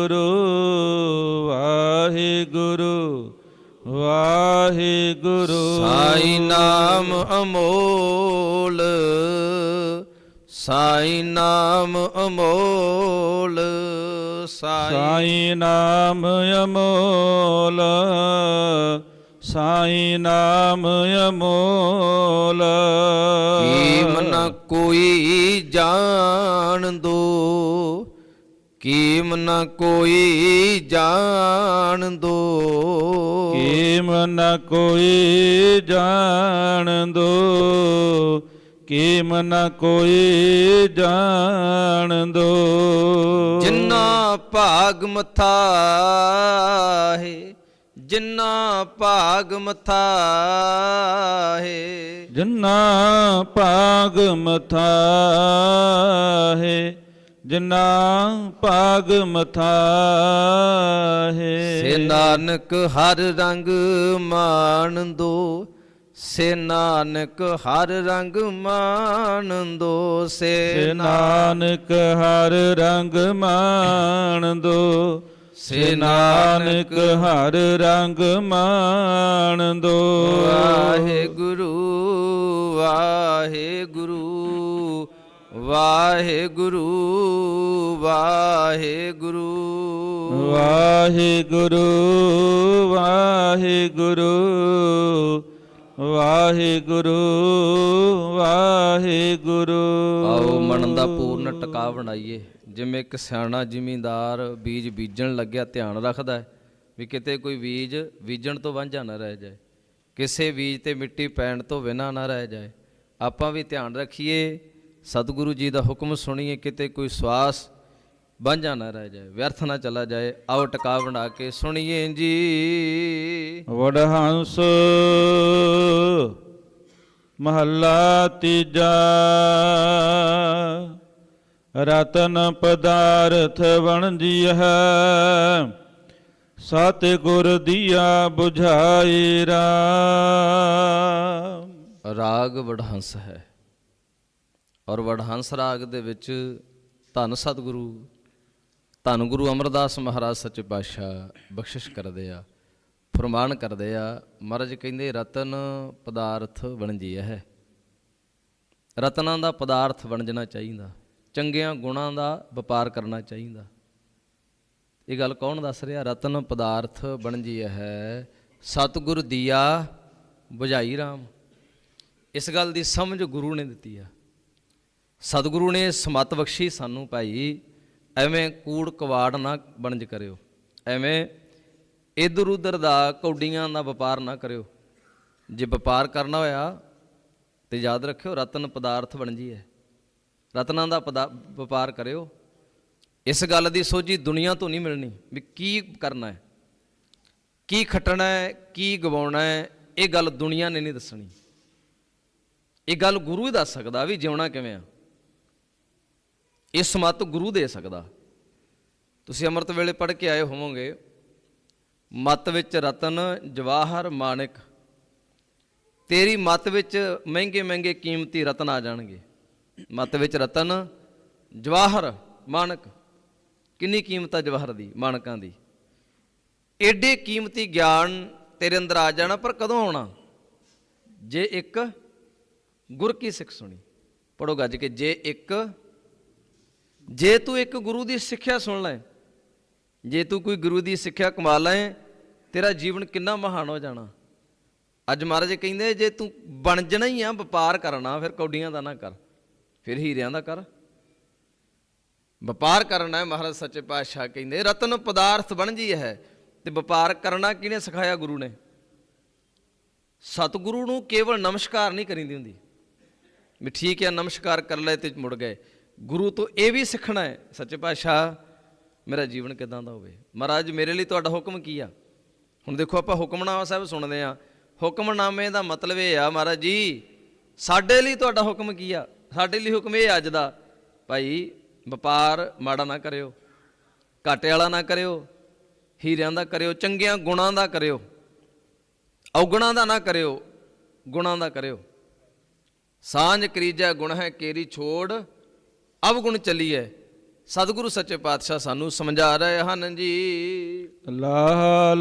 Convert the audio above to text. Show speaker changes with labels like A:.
A: ਗੁਰੂ ਵਾਹਿਗੁਰੂ ਵਾਹਿਗੁਰੂ।
B: ਸਾਈ ਨਾਮ ਅਮੋਲ ਸਾਈ ਨਾਮ ਅਮੋਲ ਸਾਈ
A: ਨਾਮ ਅਮੋਲ ਸਾਈ ਨਾਮ ਅਮੋਲ।
B: ਕੀਮ ਨ ਕੋਈ ਜਾਣ ਦੋ। ਕੀਮ ਨ ਕੋਈ ਜਾਣ ਦੋ।
A: ਕੀਮ ਨ ਕੋਈ ਜਾਣ ਦੋ। ਕੀਮ ਨ ਕੋਈ ਜਾਣ ਦੋ।
B: ਜਿੰਨਾ ਭਾਗ ਮਥਾ ਹੈ ਜਿੰਨਾ ਭਾਗ ਮਥਾ ਹੈ।
A: ਜਿਨਾ ਭਾਗ ਮਥਾ ਹੈ ਜਿਨਾ ਭਾਗ ਮਥਾ
B: ਸੇ ਨਾਨਕ ਹਰ ਰੰਗ ਮਾਣ ਦੋ ਸੇ ਨਾਨਕ ਹਰ ਰੰਗ ਮਾਣ ਦੋ ਸੇ
A: ਸੇ ਨਾਨਕ ਹਰ ਰੰਗ ਮਾਣ ਦੋ ਸੇ ਨਾਨਕ ਹਰ ਰੰਗ ਮਾਣ ਦੋ।
B: ਵਾਹਿਗੁਰੂ ਵਾਹਿਗੁਰੂ। ਵਾਹਿਗੁਰੂ ਵਾਹਿਗੁਰੂ।
A: ਵਾਹਿਗੁਰੂ ਵਾਹਿਗੁਰੂ ਵਾਹਿਗੁਰੂ ਵਾਹਿਗੁਰੂ।
B: ਆਓ ਮਨ ਦਾ ਪੂਰਨ ਟਿਕਾ ਬਣਾਈਏ। ਜਿਵੇਂ ਇੱਕ ਸਿਆਣਾ ਜ਼ਿਮੀਂਦਾਰ ਬੀਜ ਬੀਜਣ ਲੱਗਿਆ ਧਿਆਨ ਰੱਖਦਾ ਹੈ ਵੀ ਕਿਤੇ ਕੋਈ ਬੀਜ ਬੀਜਣ ਤੋਂ ਵਾਂਝਾ ਨਾ ਰਹਿ ਜਾਏ। ਕਿਸੇ ਬੀਜ ਤੇ ਮਿੱਟੀ ਪੈਣ ਤੋਂ ਬਿਨਾਂ ਨਾ ਰਹਿ ਜਾਏ। ਆਪਾਂ ਵੀ ਧਿਆਨ ਰੱਖੀਏ ਸਤਿਗੁਰੂ ਜੀ ਦਾ ਹੁਕਮ ਸੁਣੀਏ ਕਿਤੇ ਕੋਈ ਸਵਾਸ ਵਾਂਝਾ ਨਾ ਰਹਿ ਜਾਏ ਵਿਅਰਥ ਨਾ ਚਲਾ ਜਾਏ ਆਓ ਟਿਕਾ ਬਣਾ ਕੇ ਸੁਣੀਏ ਜੀ।
A: ਵਡਹੰਸ ਮਹੱਲਾ ਤੀਜਾ ਰਤਨ ਪਦਾਰਥ ਵਣਜੀਹ ਸਤ ਗੁਰ ਦੀਆ 부ਝਾਈ ਰਾਮ।
B: ਰਾਗ ਵਡਹੰਸ ਹੈ। ਔਰ ਵਡਹੰਸ ਰਾਗ ਦੇ ਵਿੱਚ ਧੰਨ ਸਤਿਗੁਰੂ, ਧੰਨ ਗੁਰੂ ਅਮਰਦਾਸ ਮਹਾਰਾਜ ਸੱਚੇ ਪਾਤਸ਼ਾਹ ਬਖਸ਼ਿਸ਼ ਕਰਦੇ ਆ, ਫਰਮਾਨ ਕਰਦੇ ਆ, ਮਹਾਰਾਜ ਕਹਿੰਦੇ, ਰਤਨ ਪਦਾਰਥ ਵਣਜੀਐ ਹੈ। ਰਤਨਾਂ ਦਾ ਪਦਾਰਥ ਵਣਜਣਾ ਚਾਹੀਦਾ, ਚੰਗਿਆਂ ਗੁਣਾਂ ਦਾ ਵਪਾਰ ਕਰਨਾ ਚਾਹੀਦਾ। ਇਹ ਗੱਲ ਕੌਣ ਦੱਸ ਰਿਹਾ? ਰਤਨ ਪਦਾਰਥ ਵਣਜੀਐ ਹੈ। ਸਤਿਗੁਰ ਦੀਆ ਬੁਝਾਈ RAM ਇਸ ਗੱਲ ਦੀ ਸਮਝ ਗੁਰੂ ਨੇ ਦਿੱਤੀ ਆ। ਸਤਿਗੁਰੂ ਨੇ ਸਮਤ ਬਖਸ਼ੀ ਸਾਨੂੰ ਭਾਈ, ਐਵੇਂ ਕੂੜ ਕਵਾੜ ਨਾ ਬਣਜ ਕਰਿਓ, ਐਵੇਂ ਇਧਰ ਉਧਰ ਦਾ ਕੌਡੀਆਂ ਦਾ ਵਪਾਰ ਨਾ ਕਰਿਓ। ਜੇ ਵਪਾਰ ਕਰਨਾ ਹੋਇਆ ਤੇ ਯਾਦ ਰੱਖਿਓ ਰਤਨ ਪਦਾਰਥ ਬਣਜੀ ਹੈ। ਰਤਨਾਂ ਦਾ ਪਦਾ- ਵਪਾਰ ਕਰਿਓ। ਇਸ ਗੱਲ ਦੀ ਸੋਝੀ ਦੁਨੀਆ ਤੋਂ ਨਹੀਂ ਮਿਲਣੀ ਵੀ ਕੀ ਕਰਨਾ ਹੈ, ਕੀ ਖੱਟਣਾ ਹੈ, ਕੀ ਗਵਾਉਣਾ ਹੈ, ਇਹ ਗੱਲ ਦੁਨੀਆ ਨੇ ਨਹੀਂ ਦੱਸਣੀ। ਇਹ ਗੱਲ ਗੁਰੂ ਹੀ ਦੱਸ ਸਕਦਾ ਵੀ ਜਿਉਣਾ ਕਿਵੇਂ ਆ। ਇਸ ਮਤ ਗੁਰੂ ਦੇ ਸਕਦਾ। ਤੁਸੀਂ ਅੰਮ੍ਰਿਤ ਵੇਲੇ ਪੜ੍ਹ ਕੇ ਆਏ ਹੋਵੋਗੇ, ਮਤ ਵਿੱਚ ਰਤਨ ਜਵਾਹਰ ਮਾਣਿਕ। ਤੇਰੀ ਮਤ ਵਿੱਚ ਮਹਿੰਗੇ ਮਹਿੰਗੇ ਕੀਮਤੀ ਰਤਨ ਆ ਜਾਣਗੇ। ਮਤ ਵਿੱਚ ਰਤਨ ਜਵਾਹਰ ਮਾਣਕ। ਕਿੰਨੀ ਕੀਮਤ ਆ ਜਵਾਹਰ ਦੀ, ਮਾਣਕਾਂ ਦੀ? ਏਡੇ ਕੀਮਤੀ ਗਿਆਨ ਤੇਰੇ ਅੰਦਰ ਆ ਜਾਣਾ, ਪਰ ਕਦੋਂ ਆਉਣਾ? ਜੇ ਇੱਕ ਗੁਰ ਕੀ ਸਿੱਖ ਸੁਣੀ। ਪੜੋ ਗੱਜ ਕੇ, ਜੇ ਇੱਕ ਜੇ ਤੂੰ ਇੱਕ ਗੁਰੂ ਦੀ ਸਿੱਖਿਆ ਸੁਣ ਲੈ, ਜੇ ਤੂੰ ਕੋਈ ਗੁਰੂ ਦੀ ਸਿੱਖਿਆ ਕਮਾ ਲੈ, ਤੇਰਾ ਜੀਵਨ ਕਿੰਨਾ ਮਹਾਨ ਹੋ ਜਾਣਾ। ਅੱਜ ਮਹਾਰਾਜ ਕਹਿੰਦੇ, ਜੇ ਤੂੰ ਬਣ ਜਣਾ ਹੀ ਆ, ਵਪਾਰ ਕਰਨਾ, ਫਿਰ ਕੌਡੀਆਂ ਦਾ ਨਾ ਕਰ, ਫਿਰ ਹੀਰਿਆਂ ਦਾ ਕਰ। ਵਪਾਰ ਕਰਨਾ ਹੈ, ਮਹਾਰਾਜ ਸੱਚੇ ਪਾਤਸ਼ਾਹ ਕਹਿੰਦੇ, ਰਤਨ ਪਦਾਰਥ ਬਣ ਜੀ ਹੈ ਤੇ ਵਪਾਰ ਕਰਨਾ ਕਿਹਨੇ ਸਿਖਾਇਆ ਗੁਰੂ ਨੇ? ਸਤਿਗੁਰੂ ਨੂੰ ਕੇਵਲ ਨਮਸਕਾਰ ਨਹੀਂ ਕਰੀਂਦੀ ਹੁੰਦੀ। ਵੀ ਠੀਕ ਹੈ, ਨਮਸਕਾਰ ਕਰ ਲੈ ਤੇ ਮੁੜ ਗਏ। ਗੁਰੂ ਤੋਂ ਇਹ ਵੀ ਸਿੱਖਣਾ ਹੈ, ਸੱਚੇ ਪਾਤਸ਼ਾਹ, ਮੇਰਾ ਜੀਵਨ ਕਿਦਾਂ ਦਾ ਹੋਵੇ? ਮਹਾਰਾਜ, ਮੇਰੇ ਲਈ ਤੁਹਾਡਾ ਹੁਕਮ ਕੀ ਆ? ਹੁਣ ਦੇਖੋ ਆਪਾਂ ਹੁਕਮਨਾਮਾ ਸਾਹਿਬ ਸੁਣਦੇ ਆ ਹੁਕਮਨਾਮੇ ਦਾ ਮਤਲਬ ਇਹ ਆ, ਮਹਾਰਾਜ ਜੀ, ਸਾਡੇ ਲਈ ਤੁਹਾਡਾ ਹੁਕਮ ਕੀ ਆ? ਸਾਡੇ ਲਈ ਹੁਕਮ ਇਹ ਅੱਜ ਦਾ। ਭਾਈ, ਵਪਾਰ ਮਾੜਾ ਨਾ ਕਰਿਓ, ਘਾਟੇ ਵਾਲਾ ਨਾ ਕਰਿਓ, ਹੀਰਿਆਂ ਦਾ ਕਰਿਓ, ਚੰਗਿਆਂ ਗੁਣਾਂ ਦਾ ਕਰਿਓ, ਔਗੁਣਾਂ ਦਾ ਨਾ ਕਰਿਓ, ਗੁਣਾਂ ਦਾ ਕਰਿਓ। ਸਾਂਝ ਕਰੀਜਾ ਗੁਣ ਹੈ ਕੇਰੀ ਛੋੜ ਅਵਗੁਣ ਚੱਲੀਐ। ਸਤਿਗੁਰੂ ਸੱਚੇ ਪਾਤਸ਼ਾਹ ਸਾਨੂੰ ਸਮਝਾ ਰਹੇ ਹਨ ਜੀ।
A: ਲਾਹ